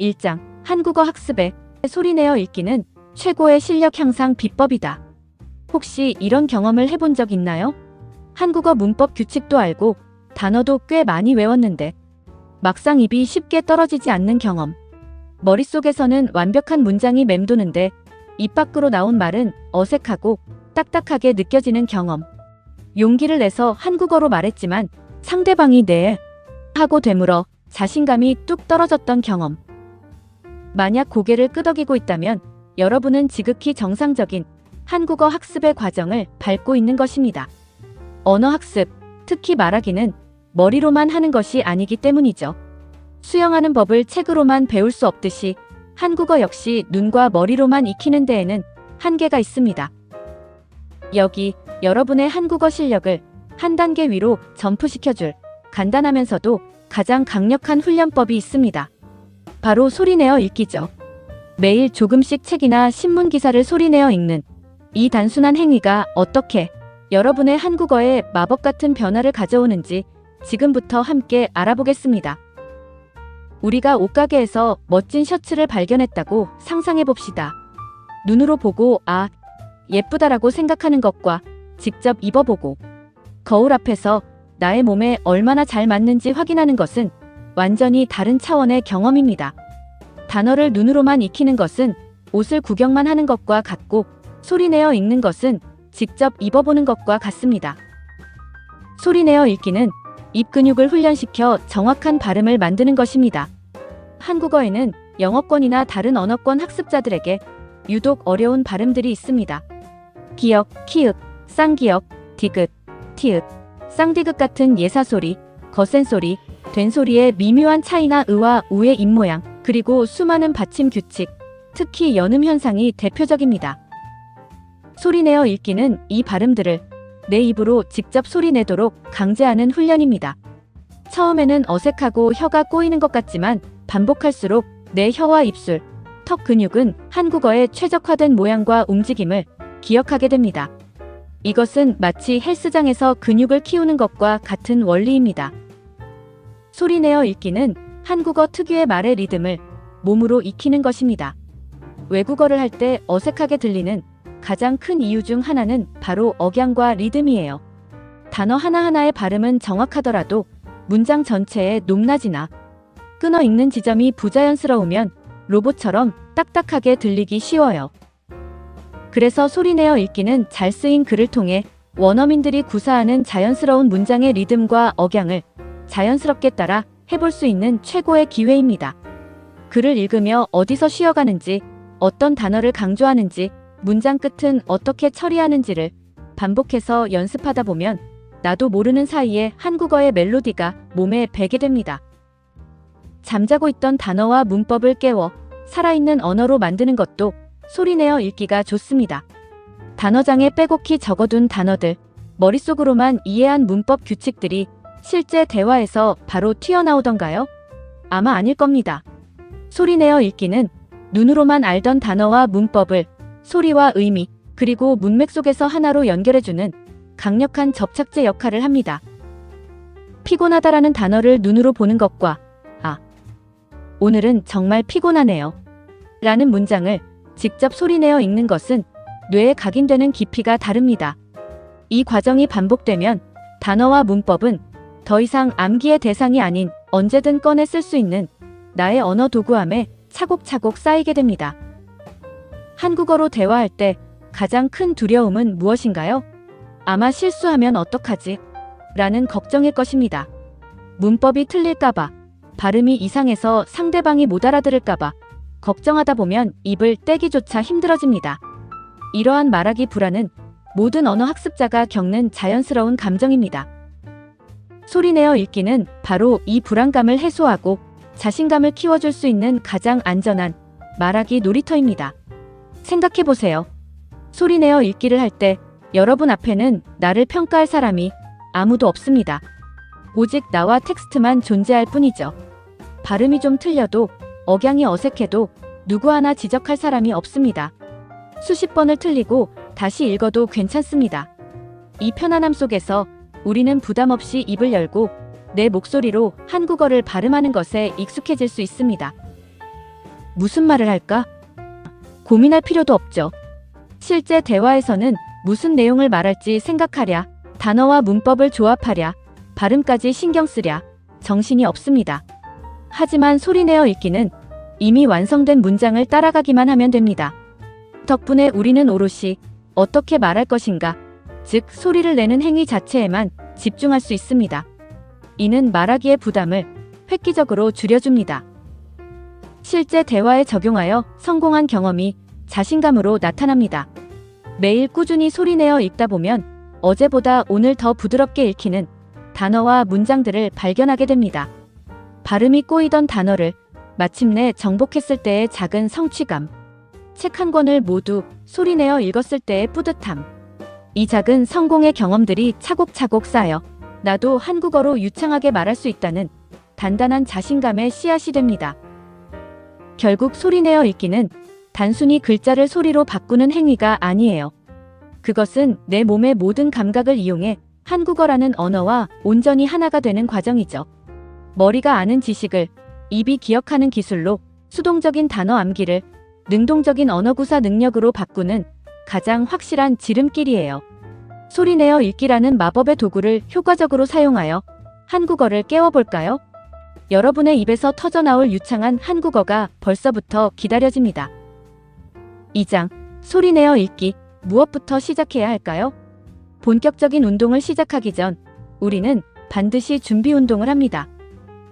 1장 한국어 학습에 소리내어 읽기는 최고의 실력 향상 비법이다. 혹시 이런 경험을 해본 적 있나요? 한국어 문법 규칙도 알고 단어도 꽤 많이 외웠는데 막상 입이 쉽게 떨어지지 않는 경험. 머릿속에서는 완벽한 문장이 맴도는데 입 밖으로 나온 말은 어색하고 딱딱하게 느껴지는 경험. 용기를 내서 한국어로 말했지만 상대방이 네 하고 되물어 자신감이 뚝 떨어졌던 경험. 만약 고개를 끄덕이고 있다면 여러분은 지극히 정상적인 한국어 학습의 과정을 밟고 있는 것입니다. 언어 학습, 특히 말하기는 머리로만 하는 것이 아니기 때문이죠. 수영하는 법을 책으로만 배울 수 없듯이 한국어 역시 눈과 머리로만 익히는 데에는 한계가 있습니다. 여기 여러분의 한국어 실력을 한 단계 위로 점프시켜줄 간단하면서도 가장 강력한 훈련법이 있습니다. 바로 소리내어 읽기죠. 매일 조금씩 책이나 신문 기사를 소리내어 읽는 이 단순한 행위가 어떻게 여러분의 한국어에 마법 같은 변화를 가져오는지 지금부터 함께 알아보겠습니다. 우리가 옷가게에서 멋진 셔츠를 발견했다고 상상해 봅시다. 눈으로 보고 아, 예쁘다라고 생각하는 것과 직접 입어보고 거울 앞에서 나의 몸에 얼마나 잘 맞는지 확인하는 것은 완전히 다른 차원의 경험입니다. 단어를 눈으로만 익히는 것은 옷을 구경만 하는 것과 같고 소리내어 읽는 것은 직접 입어보는 것과 같습니다. 소리내어 읽기는 입 근육을 훈련시켜 정확한 발음을 만드는 것입니다. 한국어에는 영어권이나 다른 언어권 학습자들에게 유독 어려운 발음들이 있습니다. 기역, 키읔, 쌍기역, 디귿, 티읕, 쌍디귿 같은 예사소리, 거센 소리, 된소리의 미묘한 차이나 의와 우의 입모양, 그리고 수많은 받침 규칙, 특히 연음 현상이 대표적입니다. 소리내어 읽기는 이 발음들을 내 입으로 직접 소리내도록 강제하는 훈련입니다. 처음에는 어색하고 혀가 꼬이는 것 같지만 반복할수록 내 혀와 입술, 턱 근육은 한국어에 최적화된 모양과 움직임을 기억하게 됩니다. 이것은 마치 헬스장에서 근육을 키우는 것과 같은 원리입니다. 소리내어 읽기는 한국어 특유의 말의 리듬을 몸으로 익히는 것입니다. 외국어를 할 때 어색하게 들리는 가장 큰 이유 중 하나는 바로 억양과 리듬이에요. 단어 하나하나의 발음은 정확하더라도 문장 전체의 높낮이나 끊어 읽는 지점이 부자연스러우면 로봇처럼 딱딱하게 들리기 쉬워요. 그래서 소리내어 읽기는 잘 쓰인 글을 통해 원어민들이 구사하는 자연스러운 문장의 리듬과 억양을 자연스럽게 따라 해볼 수 있는 최고의 기회입니다. 글을 읽으며 어디서 쉬어가는지, 어떤 단어를 강조하는지, 문장 끝은 어떻게 처리하는지를 반복해서 연습하다 보면 나도 모르는 사이에 한국어의 멜로디가 몸에 배게 됩니다. 잠자고 있던 단어와 문법을 깨워 살아있는 언어로 만드는 것도 소리내어 읽기가 좋습니다. 단어장에 빼곡히 적어둔 단어들, 머릿속으로만 이해한 문법 규칙들이 실제 대화에서 바로 튀어나오던가요? 아마 아닐 겁니다. 소리내어 읽기는 눈으로만 알던 단어와 문법을 소리와 의미, 그리고 문맥 속에서 하나로 연결해주는 강력한 접착제 역할을 합니다. 피곤하다라는 단어를 눈으로 보는 것과 아, 오늘은 정말 피곤하네요. 라는 문장을 직접 소리내어 읽는 것은 뇌에 각인되는 깊이가 다릅니다. 이 과정이 반복되면 단어와 문법은 더 이상 암기의 대상이 아닌 언제든 꺼내 쓸 수 있는 나의 언어 도구함에 차곡차곡 쌓이게 됩니다. 한국어로 대화할 때 가장 큰 두려움은 무엇인가요? 아마 실수하면 어떡하지? 라는 걱정일 것입니다. 문법이 틀릴까봐, 발음이 이상해서 상대방이 못 알아들을까봐, 걱정하다 보면 입을 떼기조차 힘들어집니다. 이러한 말하기 불안은 모든 언어 학습자가 겪는 자연스러운 감정입니다. 소리내어 읽기는 바로 이 불안감을 해소하고 자신감을 키워줄 수 있는 가장 안전한 말하기 놀이터입니다. 생각해보세요. 소리내어 읽기를 할 때 여러분 앞에는 나를 평가할 사람이 아무도 없습니다. 오직 나와 텍스트만 존재할 뿐이죠. 발음이 좀 틀려도 억양이 어색해도 누구 하나 지적할 사람이 없습니다. 수십 번을 틀리고 다시 읽어도 괜찮습니다. 이 편안함 속에서 우리는 부담 없이 입을 열고 내 목소리로 한국어를 발음하는 것에 익숙해질 수 있습니다. 무슨 말을 할까? 고민할 필요도 없죠. 실제 대화에서는 무슨 내용을 말할지 생각하랴, 단어와 문법을 조합하랴, 발음까지 신경 쓰랴, 정신이 없습니다. 하지만 소리내어 읽기는 이미 완성된 문장을 따라가기만 하면 됩니다. 덕분에 우리는 오롯이 어떻게 말할 것인가, 즉 소리를 내는 행위 자체에만 집중할 수 있습니다. 이는 말하기의 부담을 획기적으로 줄여줍니다. 실제 대화에 적용하여 성공한 경험이 자신감으로 나타납니다. 매일 꾸준히 소리내어 읽다 보면 어제보다 오늘 더 부드럽게 읽히는 단어와 문장들을 발견하게 됩니다. 발음이 꼬이던 단어를 마침내 정복했을 때의 작은 성취감. 책 한 권을 모두 소리내어 읽었을 때의 뿌듯함. 이 작은 성공의 경험들이 차곡차곡 쌓여 나도 한국어로 유창하게 말할 수 있다는 단단한 자신감의 씨앗이 됩니다. 결국 소리내어 읽기는 단순히 글자를 소리로 바꾸는 행위가 아니에요. 그것은 내 몸의 모든 감각을 이용해 한국어라는 언어와 온전히 하나가 되는 과정이죠. 머리가 아는 지식을 입이 기억하는 기술로 수동적인 단어 암기를 능동적인 언어 구사 능력으로 바꾸는 가장 확실한 지름길이에요. 소리내어 읽기라는 마법의 도구를 효과적으로 사용하여 한국어를 깨워볼까요? 여러분의 입에서 터져나올 유창한 한국어가 벌써부터 기다려집니다. 2장 소리내어 읽기 무엇부터 시작해야 할까요? 본격적인 운동을 시작하기 전 우리는 반드시 준비 운동을 합니다.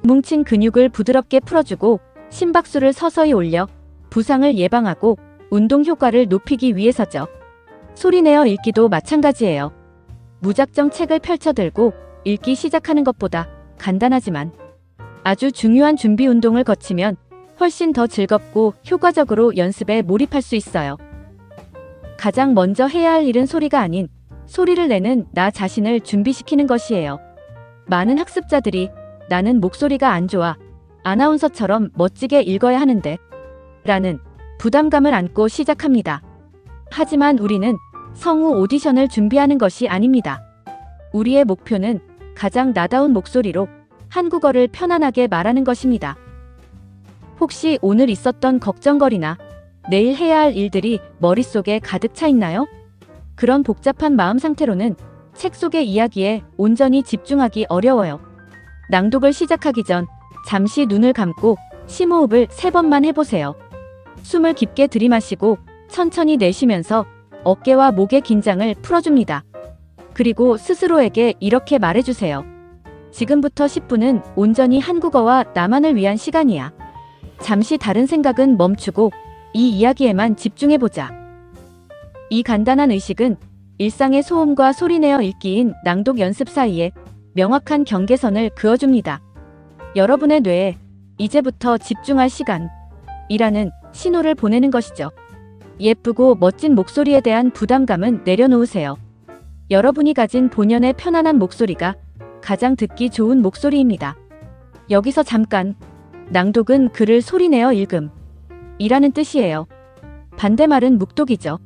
뭉친 근육을 부드럽게 풀어주고 심박수를 서서히 올려 부상을 예방하고 운동 효과를 높이기 위해서죠. 소리내어 읽기도 마찬가지예요. 무작정 책을 펼쳐들고 읽기 시작하는 것보다 간단하지만 아주 중요한 준비 운동을 거치면 훨씬 더 즐겁고 효과적으로 연습에 몰입할 수 있어요. 가장 먼저 해야 할 일은 소리가 아닌 소리를 내는 나 자신을 준비시키는 것이에요. 많은 학습자들이 나는 목소리가 안 좋아. 아나운서처럼 멋지게 읽어야 하는데. 라는 부담감을 안고 시작합니다. 하지만 우리는 성우 오디션을 준비하는 것이 아닙니다. 우리의 목표는 가장 나다운 목소리로 한국어를 편안하게 말하는 것입니다. 혹시 오늘 있었던 걱정거리나 내일 해야 할 일들이 머릿속에 가득 차 있나요? 그런 복잡한 마음 상태로는 책 속의 이야기에 온전히 집중하기 어려워요. 낭독을 시작하기 전 잠시 눈을 감고 심호흡을 세 번만 해보세요. 숨을 깊게 들이마시고 천천히 내쉬면서 어깨와 목의 긴장을 풀어줍니다. 그리고 스스로에게 이렇게 말해주세요. 지금부터 10분은 온전히 한국어와 나만을 위한 시간이야. 잠시 다른 생각은 멈추고 이 이야기에만 집중해보자. 이 간단한 의식은 일상의 소음과 소리내어 읽기인 낭독 연습 사이에 명확한 경계선을 그어줍니다. 여러분의 뇌에 이제부터 집중할 시간 이라는 신호를 보내는 것이죠. 예쁘고 멋진 목소리에 대한 부담감은 내려놓으세요. 여러분이 가진 본연의 편안한 목소리가 가장 듣기 좋은 목소리입니다. 여기서 잠깐 낭독은 글을 소리내어 읽음 이라는 뜻이에요. 반대말은 묵독이죠.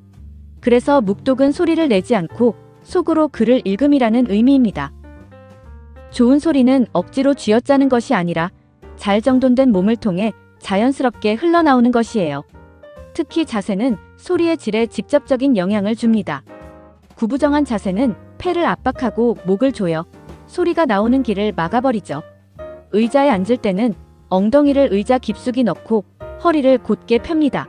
그래서 묵독은 소리를 내지 않고 속으로 글을 읽음이라는 의미입니다. 좋은 소리는 억지로 쥐어짜는 것이 아니라 잘 정돈된 몸을 통해 자연스럽게 흘러나오는 것이에요. 특히 자세는 소리의 질에 직접적인 영향을 줍니다. 구부정한 자세는 폐를 압박하고 목을 조여 소리가 나오는 길을 막아버리죠. 의자에 앉을 때는 엉덩이를 의자 깊숙이 넣고 허리를 곧게 펴니다.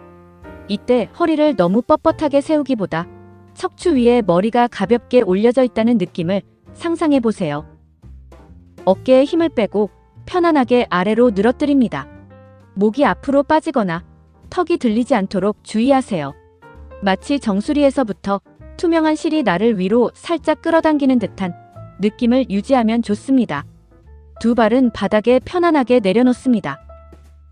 이때 허리를 너무 뻣뻣하게 세우기보다 척추 위에 머리가 가볍게 올려져 있다는 느낌을 상상해 보세요. 어깨에 힘을 빼고 편안하게 아래로 늘어뜨립니다. 목이 앞으로 빠지거나 턱이 들리지 않도록 주의하세요. 마치 정수리에서부터 투명한 실이 나를 위로 살짝 끌어당기는 듯한 느낌을 유지하면 좋습니다. 두 발은 바닥에 편안하게 내려놓습니다.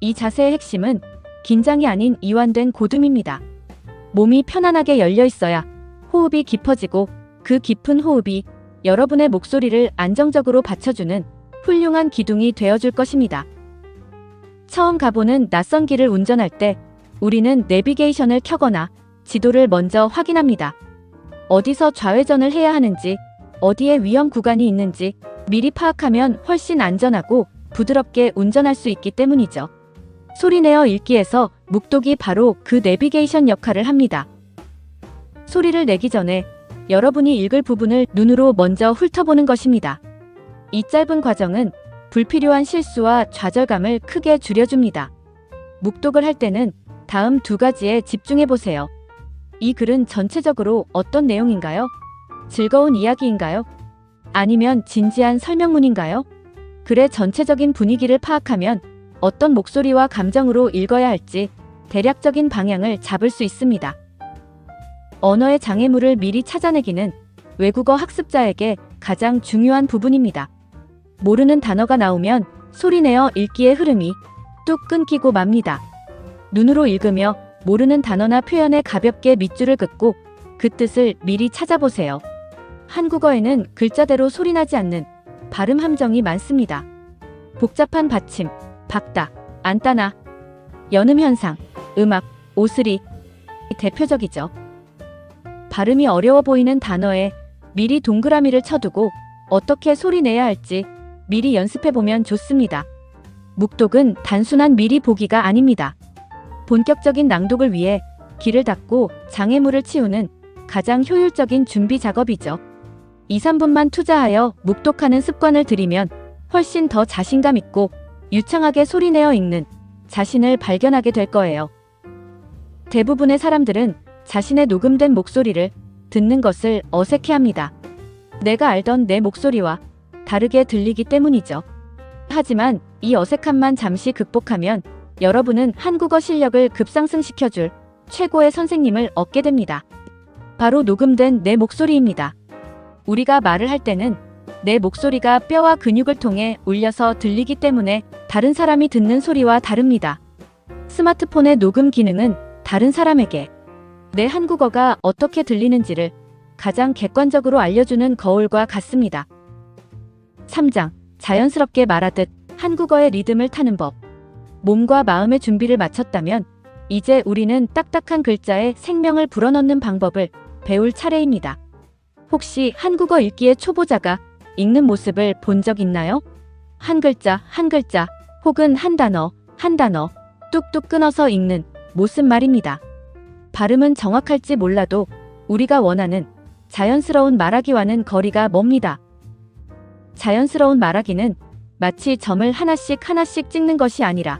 이 자세의 핵심은 긴장이 아닌 이완된 고듬입니다. 몸이 편안하게 열려 있어야 호흡이 깊어지고 그 깊은 호흡이 여러분의 목소리를 안정적으로 받쳐주는 훌륭한 기둥이 되어줄 것입니다. 처음 가보는 낯선 길을 운전할 때 우리는 내비게이션을 켜거나 지도를 먼저 확인합니다. 어디서 좌회전을 해야 하는지, 어디에 위험 구간이 있는지 미리 파악하면 훨씬 안전하고 부드럽게 운전할 수 있기 때문이죠. 소리내어 읽기에서 묵독이 바로 그 내비게이션 역할을 합니다. 소리를 내기 전에 여러분이 읽을 부분을 눈으로 먼저 훑어보는 것입니다. 이 짧은 과정은 불필요한 실수와 좌절감을 크게 줄여줍니다. 묵독을 할 때는 다음 두 가지에 집중해 보세요. 이 글은 전체적으로 어떤 내용인가요? 즐거운 이야기인가요? 아니면 진지한 설명문인가요? 글의 전체적인 분위기를 파악하면 어떤 목소리와 감정으로 읽어야 할지 대략적인 방향을 잡을 수 있습니다. 언어의 장애물을 미리 찾아내기는 외국어 학습자에게 가장 중요한 부분입니다. 모르는 단어가 나오면 소리내어 읽기의 흐름이 뚝 끊기고 맙니다. 눈으로 읽으며 모르는 단어나 표현에 가볍게 밑줄을 긋고 그 뜻을 미리 찾아보세요. 한국어에는 글자대로 소리나지 않는 발음 함정이 많습니다. 복잡한 받침, 박다, 안따나, 연음 현상, 음악, 오스리 대표적이죠. 발음이 어려워 보이는 단어에 미리 동그라미를 쳐두고 어떻게 소리 내야 할지 미리 연습해 보면 좋습니다. 묵독은 단순한 미리 보기가 아닙니다. 본격적인 낭독을 위해 귀를 닫고 장애물을 치우는 가장 효율적인 준비 작업이죠. 2, 3분만 투자하여 묵독하는 습관을 들이면 훨씬 더 자신감 있고 유창하게 소리내어 읽는 자신을 발견하게 될 거예요. 대부분의 사람들은 자신의 녹음된 목소리를 듣는 것을 어색해합니다. 내가 알던 내 목소리와 다르게 들리기 때문이죠. 하지만 이 어색함만 잠시 극복하면 여러분은 한국어 실력을 급상승시켜줄 최고의 선생님을 얻게 됩니다. 바로 녹음된 내 목소리입니다. 우리가 말을 할 때는 내 목소리가 뼈와 근육을 통해 울려서 들리기 때문에 다른 사람이 듣는 소리와 다릅니다. 스마트폰의 녹음 기능은 다른 사람에게 내 한국어가 어떻게 들리는지를 가장 객관적으로 알려주는 거울과 같습니다. 3장. 자연스럽게 말하듯 한국어의 리듬을 타는 법. 몸과 마음의 준비를 마쳤다면 이제 우리는 딱딱한 글자에 생명을 불어넣는 방법을 배울 차례입니다. 혹시 한국어 읽기의 초보자가 읽는 모습을 본 적 있나요? 한 글자, 한 글자, 혹은 한 단어, 한 단어, 뚝뚝 끊어서 읽는 모습 말입니다. 발음은 정확할지 몰라도 우리가 원하는 자연스러운 말하기와는 거리가 멉니다. 자연스러운 말하기는 마치 점을 하나씩 하나씩 찍는 것이 아니라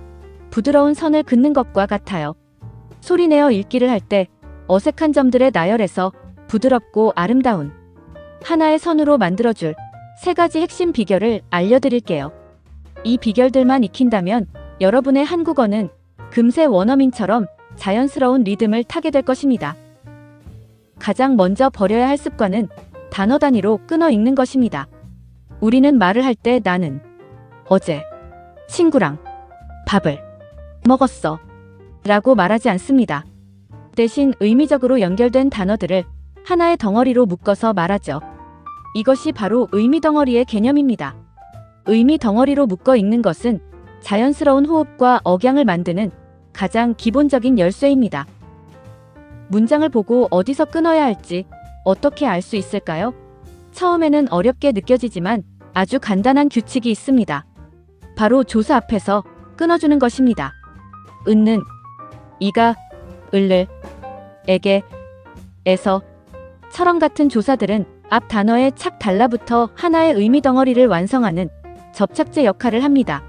부드러운 선을 긋는 것과 같아요. 소리내어 읽기를 할 때 어색한 점들의 나열에서 부드럽고 아름다운 하나의 선으로 만들어줄 세 가지 핵심 비결을 알려드릴게요. 이 비결들만 익힌다면 여러분의 한국어는 금세 원어민처럼 자연스러운 리듬을 타게 될 것입니다. 가장 먼저 버려야 할 습관은 단어 단위로 끊어 읽는 것입니다. 우리는 말을 할 때 나는 어제 친구랑 밥을 먹었어 라고 말하지 않습니다. 대신 의미적으로 연결된 단어들을 하나의 덩어리로 묶어서 말하죠. 이것이 바로 의미 덩어리의 개념입니다. 의미 덩어리로 묶어 읽는 것은 자연스러운 호흡과 억양을 만드는 가장 기본적인 열쇠입니다. 문장을 보고 어디서 끊어야 할지 어떻게 알 수 있을까요? 처음에는 어렵게 느껴지지만 아주 간단한 규칙이 있습니다. 바로 조사 앞에서 끊어주는 것입니다. 은는, 이가, 을를, 에게, 에서, 처럼 같은 조사들은 앞 단어에 착 달라붙어 하나의 의미 덩어리를 완성하는 접착제 역할을 합니다.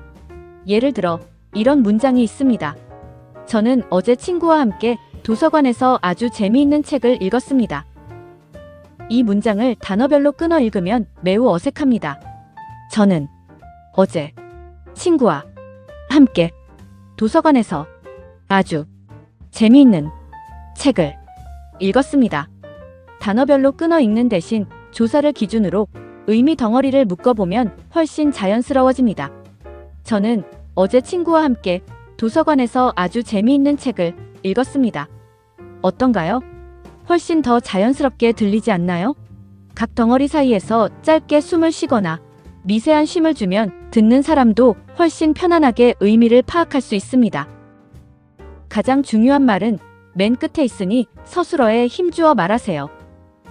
예를 들어, 이런 문장이 있습니다. 저는 어제 친구와 함께 도서관에서 아주 재미있는 책을 읽었습니다. 이 문장을 단어별로 끊어 읽으면 매우 어색합니다. 저는 어제 친구와 함께 도서관에서 아주 재미있는 책을 읽었습니다. 단어별로 끊어 읽는 대신 조사를 기준으로 의미 덩어리를 묶어보면 훨씬 자연스러워집니다. 저는 어제 친구와 함께 도서관에서 아주 재미있는 책을 읽었습니다. 어떤가요? 훨씬 더 자연스럽게 들리지 않나요? 각 덩어리 사이에서 짧게 숨을 쉬거나 미세한 쉼을 주면 듣는 사람도 훨씬 편안하게 의미를 파악할 수 있습니다. 가장 중요한 말은 맨 끝에 있으니 서술어에 힘주어 말하세요.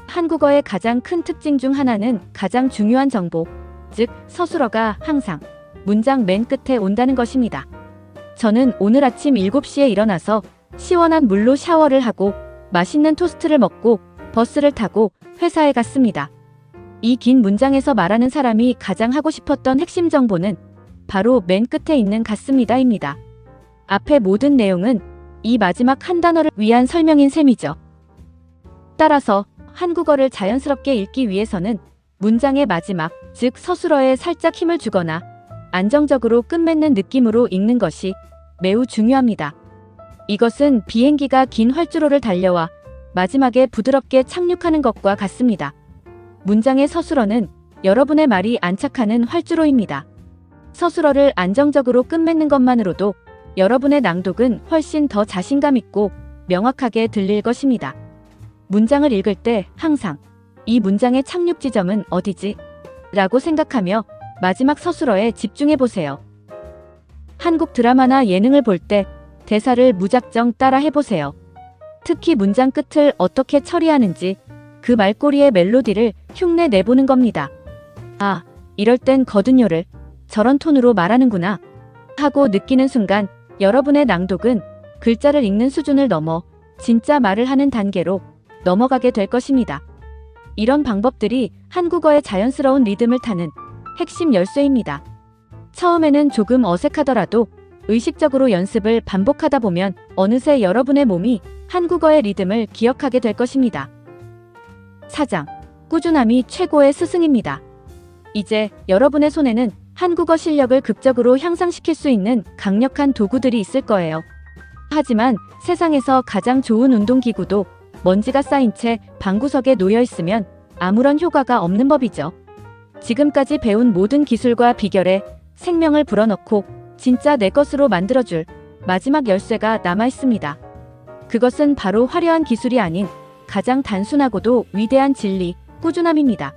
한국어의 가장 큰 특징 중 하나는 가장 중요한 정보, 즉 서술어가 항상 문장 맨 끝에 온다는 것입니다. 저는 오늘 아침 7시에 일어나서 시원한 물로 샤워를 하고 맛있는 토스트를 먹고 버스를 타고 회사에 갔습니다. 이 긴 문장에서 말하는 사람이 가장 하고 싶었던 핵심 정보는 바로 맨 끝에 있는 같습니다입니다. 앞의 모든 내용은 이 마지막 한 단어를 위한 설명인 셈이죠. 따라서 한국어를 자연스럽게 읽기 위해서는 문장의 마지막, 즉 서술어에 살짝 힘을 주거나 안정적으로 끝맺는 느낌으로 읽는 것이 매우 중요합니다. 이것은 비행기가 긴 활주로를 달려와 마지막에 부드럽게 착륙하는 것과 같습니다. 문장의 서술어는 여러분의 말이 안착하는 활주로입니다. 서술어를 안정적으로 끝맺는 것만으로도 여러분의 낭독은 훨씬 더 자신감 있고 명확하게 들릴 것입니다. 문장을 읽을 때 항상 이 문장의 착륙 지점은 어디지? 라고 생각하며 마지막 서술어에 집중해 보세요. 한국 드라마나 예능을 볼 때 대사를 무작정 따라 해보세요. 특히 문장 끝을 어떻게 처리하는지 그 말꼬리의 멜로디를 흉내 내보는 겁니다. 아, 이럴 땐 거든요를 저런 톤으로 말하는구나 하고 느끼는 순간 여러분의 낭독은 글자를 읽는 수준을 넘어 진짜 말을 하는 단계로 넘어가게 될 것입니다. 이런 방법들이 한국어의 자연스러운 리듬을 타는 핵심 열쇠입니다. 처음에는 조금 어색하더라도 의식적으로 연습을 반복하다 보면 어느새 여러분의 몸이 한국어의 리듬을 기억하게 될 것입니다. 사장, 꾸준함이 최고의 스승입니다. 이제 여러분의 손에는 한국어 실력을 극적으로 향상시킬 수 있는 강력한 도구들이 있을 거예요. 하지만 세상에서 가장 좋은 운동기구도 먼지가 쌓인 채 방구석에 놓여 있으면 아무런 효과가 없는 법이죠. 지금까지 배운 모든 기술과 비결에 생명을 불어넣고 진짜 내 것으로 만들어줄 마지막 열쇠가 남아 있습니다. 그것은 바로 화려한 기술이 아닌 가장 단순하고도 위대한 진리, 꾸준함입니다.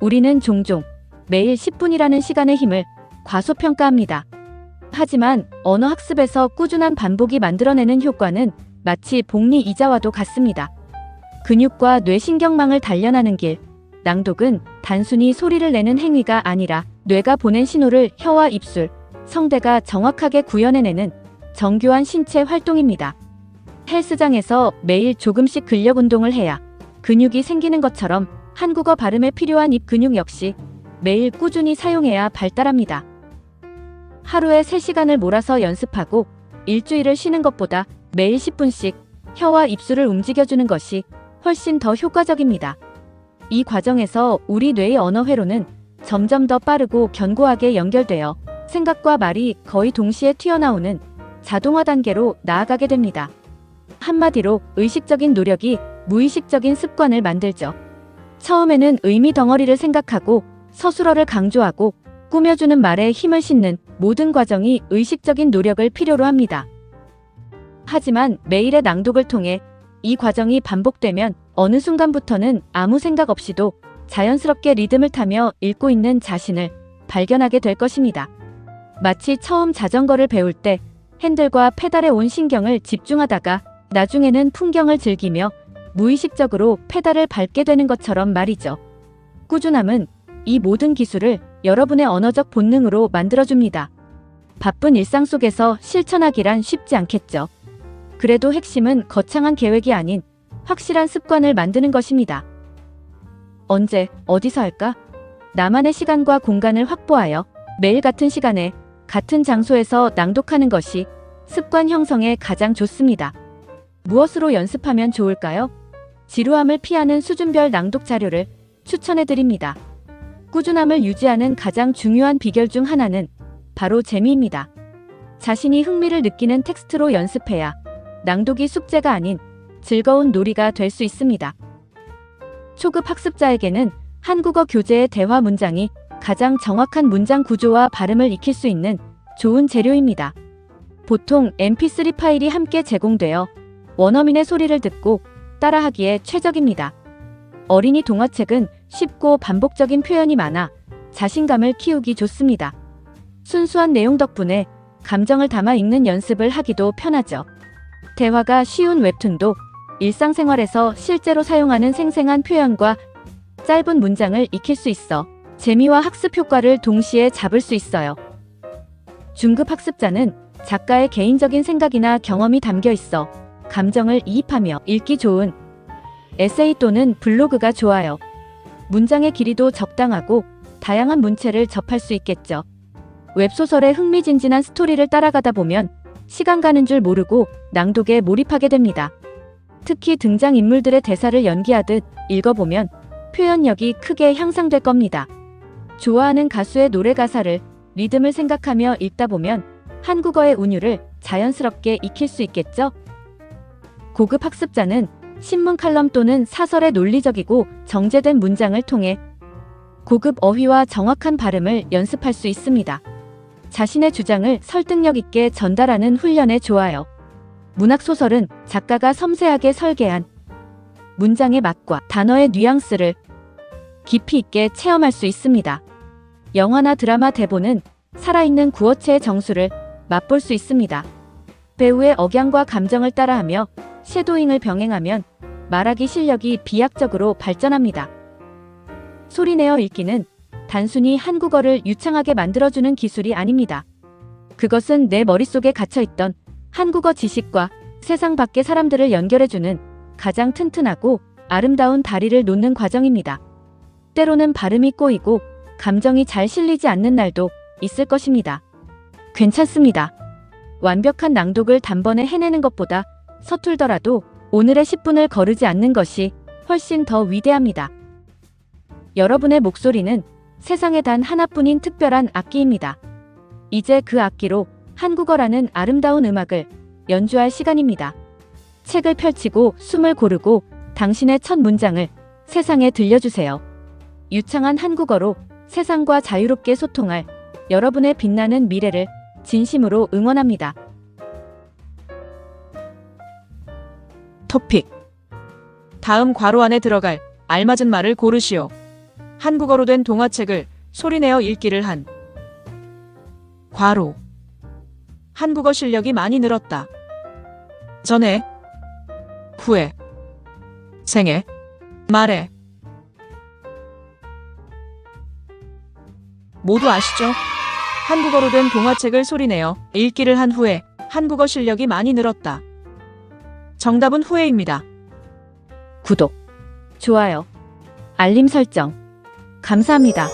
우리는 종종 매일 10분이라는 시간의 힘을 과소평가합니다. 하지만 언어 학습에서 꾸준한 반복이 만들어내는 효과는 마치 복리 이자와도 같습니다. 근육과 뇌신경망을 단련하는 길, 낭독은 단순히 소리를 내는 행위가 아니라 뇌가 보낸 신호를 혀와 입술, 성대가 정확하게 구현해내는 정교한 신체 활동입니다. 헬스장에서 매일 조금씩 근력 운동을 해야 근육이 생기는 것처럼 한국어 발음에 필요한 입 근육 역시 매일 꾸준히 사용해야 발달합니다. 하루에 3시간을 몰아서 연습하고 일주일을 쉬는 것보다 매일 10분씩 혀와 입술을 움직여주는 것이 훨씬 더 효과적입니다. 이 과정에서 우리 뇌의 언어 회로는 점점 더 빠르고 견고하게 연결되어 생각과 말이 거의 동시에 튀어나오는 자동화 단계로 나아가게 됩니다. 한마디로 의식적인 노력이 무의식적인 습관을 만들죠. 처음에는 의미 덩어리를 생각하고 서술어를 강조하고 꾸며주는 말에 힘을 싣는 모든 과정이 의식적인 노력을 필요로 합니다. 하지만 매일의 낭독을 통해 이 과정이 반복되면 어느 순간부터는 아무 생각 없이도 자연스럽게 리듬을 타며 읽고 있는 자신을 발견하게 될 것입니다. 마치 처음 자전거를 배울 때 핸들과 페달에 온 신경을 집중하다가 나중에는 풍경을 즐기며 무의식적으로 페달을 밟게 되는 것처럼 말이죠. 꾸준함은 이 모든 기술을 여러분의 언어적 본능으로 만들어줍니다. 바쁜 일상 속에서 실천하기란 쉽지 않겠죠. 그래도 핵심은 거창한 계획이 아닌 확실한 습관을 만드는 것입니다. 언제, 어디서 할까? 나만의 시간과 공간을 확보하여 매일 같은 시간에 같은 장소에서 낭독하는 것이 습관 형성에 가장 좋습니다. 무엇으로 연습하면 좋을까요? 지루함을 피하는 수준별 낭독 자료를 추천해 드립니다. 꾸준함을 유지하는 가장 중요한 비결 중 하나는 바로 재미입니다. 자신이 흥미를 느끼는 텍스트로 연습해야 낭독이 숙제가 아닌 즐거운 놀이가 될 수 있습니다. 초급 학습자에게는 한국어 교재의 대화 문장이 가장 정확한 문장 구조와 발음을 익힐 수 있는 좋은 재료입니다. 보통 mp3 파일이 함께 제공되어 원어민의 소리를 듣고 따라하기에 최적입니다. 어린이 동화책은 쉽고 반복적인 표현이 많아 자신감을 키우기 좋습니다. 순수한 내용 덕분에 감정을 담아 읽는 연습을 하기도 편하죠. 대화가 쉬운 웹툰도 일상생활에서 실제로 사용하는 생생한 표현과 짧은 문장을 익힐 수 있어 재미와 학습 효과를 동시에 잡을 수 있어요. 중급 학습자는 작가의 개인적인 생각이나 경험이 담겨 있어 감정을 이입하며 읽기 좋은 에세이 또는 블로그가 좋아요. 문장의 길이도 적당하고 다양한 문체를 접할 수 있겠죠. 웹소설의 흥미진진한 스토리를 따라가다 보면 시간 가는 줄 모르고 낭독에 몰입하게 됩니다. 특히 등장인물들의 대사를 연기하듯 읽어보면 표현력이 크게 향상될 겁니다. 좋아하는 가수의 노래 가사를 리듬을 생각하며 읽다 보면 한국어의 운율을 자연스럽게 익힐 수 있겠죠? 고급 학습자는 신문 칼럼 또는 사설의 논리적이고 정제된 문장을 통해 고급 어휘와 정확한 발음을 연습할 수 있습니다. 자신의 주장을 설득력 있게 전달하는 훈련에 좋아요. 문학소설은 작가가 섬세하게 설계한 문장의 맛과 단어의 뉘앙스를 깊이 있게 체험할 수 있습니다. 영화나 드라마 대본은 살아있는 구어체의 정수를 맛볼 수 있습니다. 배우의 억양과 감정을 따라하며 쉐도잉을 병행하면 말하기 실력이 비약적으로 발전합니다. 소리내어 읽기는 단순히 한국어를 유창하게 만들어주는 기술이 아닙니다. 그것은 내 머릿속에 갇혀있던 한국어 지식과 세상 밖의 사람들을 연결해주는 가장 튼튼하고 아름다운 다리를 놓는 과정입니다. 때로는 발음이 꼬이고 감정이 잘 실리지 않는 날도 있을 것입니다. 괜찮습니다. 완벽한 낭독을 단번에 해내는 것보다 서툴더라도 오늘의 10분을 거르지 않는 것이 훨씬 더 위대합니다. 여러분의 목소리는 세상에 단 하나뿐인 특별한 악기입니다. 이제 그 악기로 한국어라는 아름다운 음악을 연주할 시간입니다. 책을 펼치고 숨을 고르고 당신의 첫 문장을 세상에 들려주세요. 유창한 한국어로 세상과 자유롭게 소통할 여러분의 빛나는 미래를 진심으로 응원합니다. 토픽. 다음 괄호 안에 들어갈 알맞은 말을 고르시오. 한국어로 된 동화책을 소리내어 읽기를 한. 괄호. 한국어 실력이 많이 늘었다. 전에. 후에. 생에. 말에. 모두 아시죠? 한국어로 된 동화책을 소리내어 읽기를 한 후에 한국어 실력이 많이 늘었다. 정답은 후에입니다. 구독, 좋아요, 알림 설정. 감사합니다.